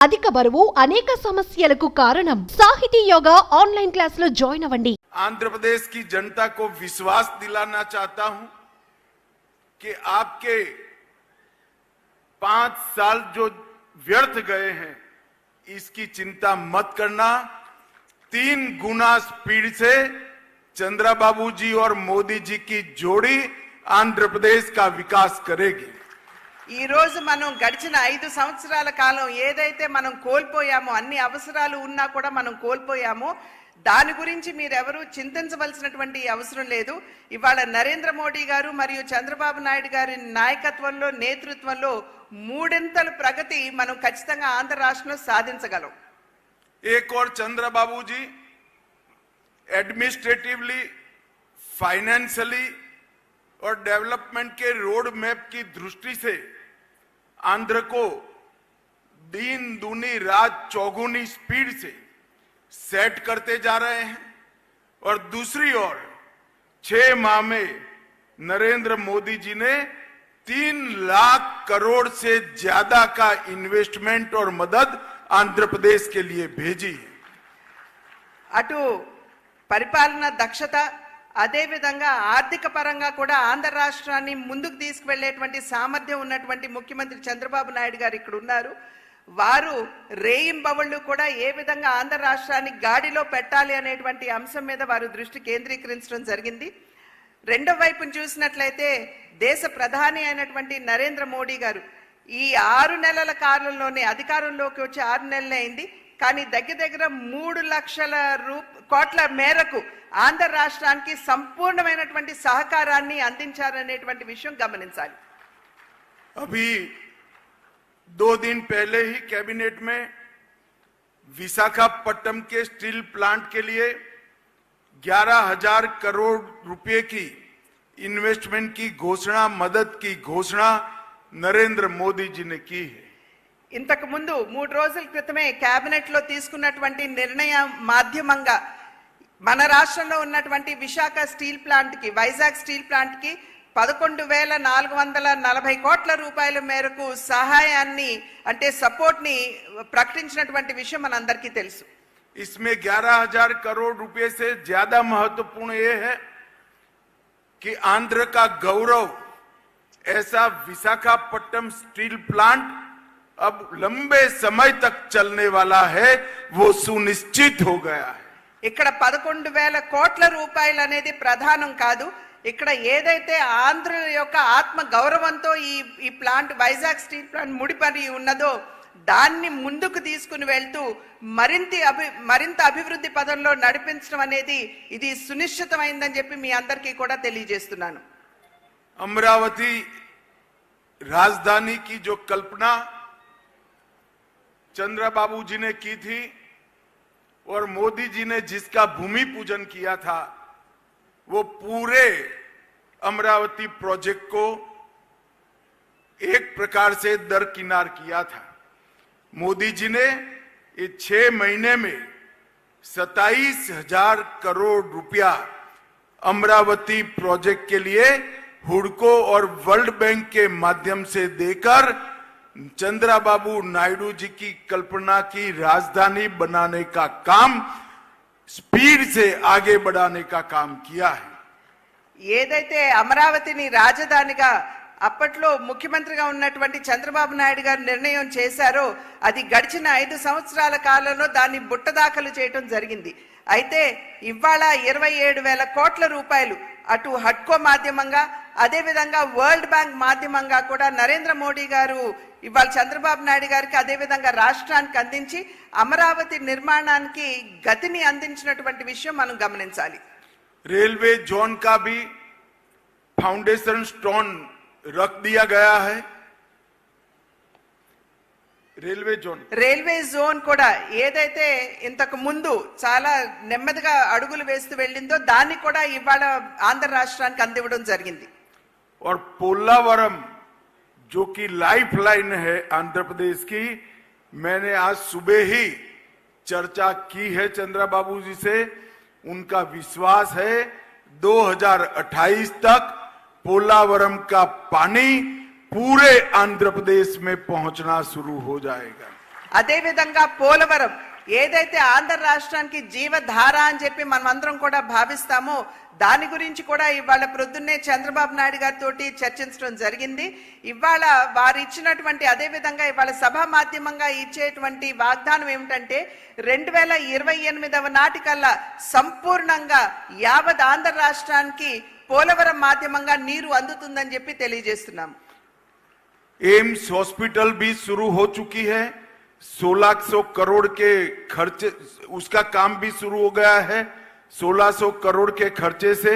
అధిక బరువు అనేక సమస్యలకు కారణం సాహితీ యోగా ఆన్లైన్ క్లాసులో జాయిన్ అవ్వండి आंध्र प्रदेश की जनता को विश्वास दिलाना चाहता हूं कि आपके पांच साल जो व्यर्थ गए हैं इसकी चिंता मत करना तीन गुना स्पीड से चंद्रा बाबू जी और मोदी जी की जोड़ी आंध्र प्रदेश का विकास करेगी ఈ రోజు మనం గడిచిన ఐదు సంవత్సరాల కాలం ఏదైతే మనం కోల్పోయామో అన్ని అవసరాలు ఉన్నా కూడా మనం కోల్పోయామో దాని గురించి మీరెవరూ చింతించవలసినటువంటి అవసరం లేదు ఇవాళ నరేంద్ర మోడీ గారు మరియు చంద్రబాబు నాయుడు గారి నాయకత్వంలో నేతృత్వంలో మూడింతల ప్రగతి మనం ఖచ్చితంగా ఆంధ్ర రాష్ట్రంలో సాధించగలం एक और चंद्र बाबू जी एडमिनिस्ट्रेटिवली फाइनेंशियली और डेवलपमेंट के रोड मैप की दृष्टि से आंध्र को दिन दूनी रात चौगुनी स्पीड से सेट करते जा रहे हैं और दूसरी ओर छह माह में नरेंद्र मोदी जी ने तीन लाख करोड़ से ज्यादा का इन्वेस्टमेंट और मदद आंध्र प्रदेश के लिए भेजी है అటు పరిపాలన దక్షత అదేవిధంగా ఆర్థిక పరంగా కూడా ఆంధ్ర రాష్ట్రాన్ని ముందుకు తీసుకువెళ్ళేటువంటి సామర్థ్యం ఉన్నటువంటి ముఖ్యమంత్రి చంద్రబాబు నాయుడు గారు ఇక్కడ ఉన్నారు. వారు రేయింబవళ్ళు కూడా ఏ విధంగా ఆంధ్ర రాష్ట్రాన్ని గాడిలో పెట్టాలి అనేటువంటి అంశం మీద వారు దృష్టి కేంద్రీకరించడం జరిగింది. రెండో వైపును చూసినట్లయితే దేశ ప్రధాని అయినటువంటి నరేంద్ర మోడీ గారు ఈ ఆరు నెలల కాలంలోనే అధికారంలోకి వచ్చి ఆరు నెలలే అయింది. కానీ దగ్గర దగ్గర మూడు లక్షల రూ కోట్ల మేరకు ఆంధ్ర రాష్ట్రానికి సంపూర్ణమైనటువంటి సహకారాన్ని అందించారనేటువంటి విషయం గమనించాలి अभी दो दिन पहले ही कैबिनेट में विशाखापट्टनम के स्टील प्लांट के लिए ग्यारह हजार करोड़ रुपए की इन्वेस्टमेंट की घोषणा मदद की घोषणा नरेंद्र मोदी जी ने की है ఇంతకు ముందు మూడు రోజుల క్రితమే కేబినెట్ లో తీసుకున్నటువంటి నిర్ణయం మాధ్యమంగా మన రాష్ట్రంలో ఉన్నటువంటి విశాఖ స్టీల్ ప్లాంట్ కి వైజాగ్ స్టీల్ ప్లాంట్ కి పదకొండు వేల నాలుగు వందల నలభై కోట్ల రూపాయల మేరకు సహాయాన్ని అంటే సపోర్ట్ ని ప్రకటించినటువంటి విషయం మనందరికీ తెలుసు इसमें ग्यारह हजार करोड़ रुपए से ज्यादा महत्वपूर्ण ये है कि आंध्र का गौरव ऐसा विशाखापट्टनम स्टील प्लांट अब लंबे समय तक चलने वाला है वो सुनिश्चित हो गया है ఇక్కడ పదకొండు వేల కోట్ల రూపాయలు అనేది ప్రధానం కాదు ఇక్కడ ఏదైతే ఆంధ్ర యొక్క ఆత్మ గౌరవంతో ఈ ఈ ప్లాంట్ వైజాగ్ స్టీల్ ప్లాంట్ ముడిపడి ఉన్నదో దాన్ని ముందుకు తీసుకుని వెళ్తూ మరింత అభి మరింత అభివృద్ధి పదంలో నడిపించడం అనేది ఇది సునిశ్చితమైందని చెప్పి మీ అందరికీ కూడా తెలియజేస్తున్నాను अमरावती राजधानी की जो कल्पना चंद्रा बाबू जी ने की थी और मोदी जी ने जिसका भूमि पूजन किया था, वो पूरे अमरावती प्रोजेक्ट को एक प्रकार से दरकिनार किया था। मोदी जी ने ये छह महीने में सताइस हज़ार करोड़ रुपया अमरावती प्रोजेक्ट के लिए हुडको और वर्ल्ड बैंक के माध्यम से देकर चंद्रा बाबू नायडू जी की कल्पना की राजधानी बनाने का काम स्पीड से आगे बढ़ाने का काम किया है ఏదైతే అమరావతిని రాజధానిగా అప్పట్లో ముఖ్యమంత్రిగా ఉన్నటువంటి చంద్రబాబు నాయుడు గారు నిర్ణయం చేశారో అది గడిచిన ఐదు సంవత్సరాల కాలంలో దాన్ని బుట్టదాఖలు చేయటం జరిగింది అయితే ఇవాళ ఇరవై ఏడు వేల కోట్ల రూపాయలు అటు హడ్కో మాధ్యమంగా అదేవిధంగా వరల్డ్ బ్యాంక్ మాధ్యమంగా కూడా నరేంద్ర మోడీ గారు ఇవాళ చంద్రబాబు నాయుడు గారికి అదేవిధంగా రాష్ట్రానికి అందించి అమరావతి నిర్మాణానికి గతిని అందించినటువంటి విషయం మనం గమనించాలి रेलवे जोन का भी फाउंडेशन स्टोन रख दिया गया है रेलवे जोन రైల్వే జోన్ కూడా ఏదైతే ఇంతకు ముందు చాలా నెమ్మదిగా అడుగులు వేస్తూ వెళ్ళిందో దాన్ని కూడా ఇవాళ ఆంధ్ర రాష్ట్రానికి అందివ్వడం జరిగింది और पोलावरम जो कि लाइफ लाइन है आंध्र प्रदेश की मैंने आज सुबह ही चर्चा की है चंद्रा बाबू जी से उनका विश्वास है 2028 तक पोलावरम का पानी पूरे आंध्र प्रदेश में पहुंचना शुरू हो जाएगा అదేవిధంగా పోలవరం ఏదైతే ఆంధ్ర రాష్ట్రానికి జీవధార అని చెప్పి మనమందరం కూడా భావిస్తామో దాని గురించి కూడా ఇవాళ ప్రొద్దున్నే చంద్రబాబు నాయుడు గారితో చర్చించడం జరిగింది ఇవాళ వారు ఇచ్చినటువంటి అదే విధంగా ఇవాళ సభా మాధ్యమంగా ఇచ్చేటువంటి వాగ్దానం ఏమిటంటే రెండు వేల ఇరవై ఎనిమిదవ నాటికల్లా సంపూర్ణంగా యావత్ ఆంధ్ర రాష్ట్రానికి పోలవరం మాధ్యమంగా నీరు అందుతుందని చెప్పి తెలియజేస్తున్నాం एम्स हॉस्पिटल भी शुरू हो चुकी है 1600 करोड़ के खर्चे उसका काम भी शुरू हो गया है 1600 करोड़ के खर्चे से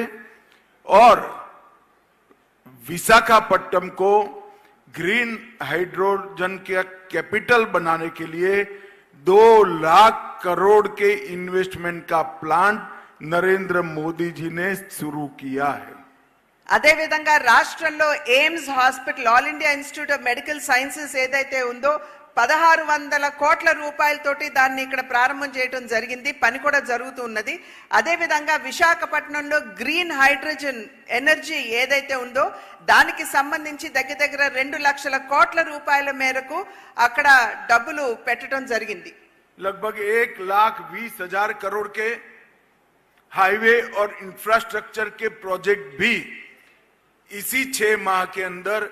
और विशाखापट्टनम को ग्रीन हाइड्रोजन के कैपिटल बनाने के लिए दो लाख करोड़ के इन्वेस्टमेंट का प्लान नरेंद्र मोदी जी ने शुरू किया है అదే విధంగా రాష్ట్రంలో AIIMS hospital all India institute of medical sciences ఏదైతే ఉందో పదహారు వందల కోట్ల రూపాయలతోటి దాన్ని ఇక్కడ ప్రారంభం చేయడం జరిగింది పని కూడా జరుగుతూ ఉన్నది అదే విధంగా విశాఖపట్నంలో గ్రీన్ హైడ్రోజన్ ఎనర్జీ ఏదైతే ఉందో దానికి సంబంధించి దగ్గర దగ్గర రెండు లక్షల కోట్ల రూపాయల మేరకు అక్కడ డబ్బులు పెట్టడం జరిగింది लगभग एक लाख बीस हजार करोड़ के हाईवे और इंफ्रास्ट्रक्चर के प्रोजेक्ट भी इसी छह माह के अंदर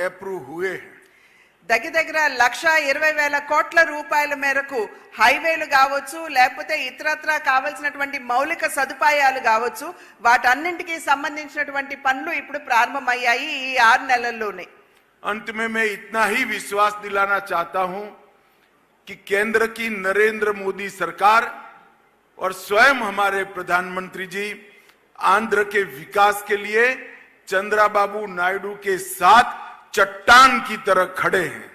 अप्रूव हुए हैं దగ్గర దగ్గర లక్ష ఇరవై వేల కోట్ల రూపాయల మేరకు హైవేలు కావచ్చు లేకపోతే ఇతరత్రా కావలసినటువంటి మౌలిక సదుపాయాలు కావచ్చు వాటన్నింటికి సంబంధించినటువంటి పనులు ఇప్పుడు ప్రారంభమయ్యాయి ఈ ఆరు నెలల్లోనే अंत में मैं इतना ही विश्वास दिलाना चाहता हूं कि केंद्र की नरेंद्र मोदी सरकार और स्वयं हमारे प्रधानमंत्री जी आंध्र के विकास के लिए चंद्राबाबू नायडू के साथ चट्टान की तरह खड़े हैं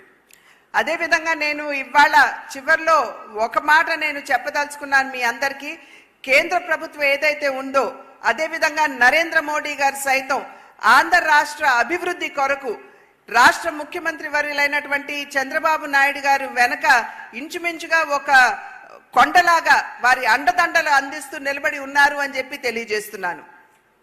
అదే విధంగా నేను ఇవాళ చివర్లో ఒక మాట నేను చెప్పదలుచుకున్నాను మీ అందరికీ కేంద్ర ప్రభుత్వం ఏదైతే ఉందో అదే విధంగా నరేంద్ర మోడీ గారు సైతం ఆంధ్ర రాష్ట్ర అభివృద్ధి కొరకు రాష్ట్ర ముఖ్యమంత్రి వర్యులైనటువంటి చంద్రబాబు నాయుడు గారు వెనక ఇంచుమించుగా ఒక కొండలాగా వారి అండదండలు అందిస్తూ నిలబడి ఉన్నారు అని చెప్పి తెలియజేస్తున్నాను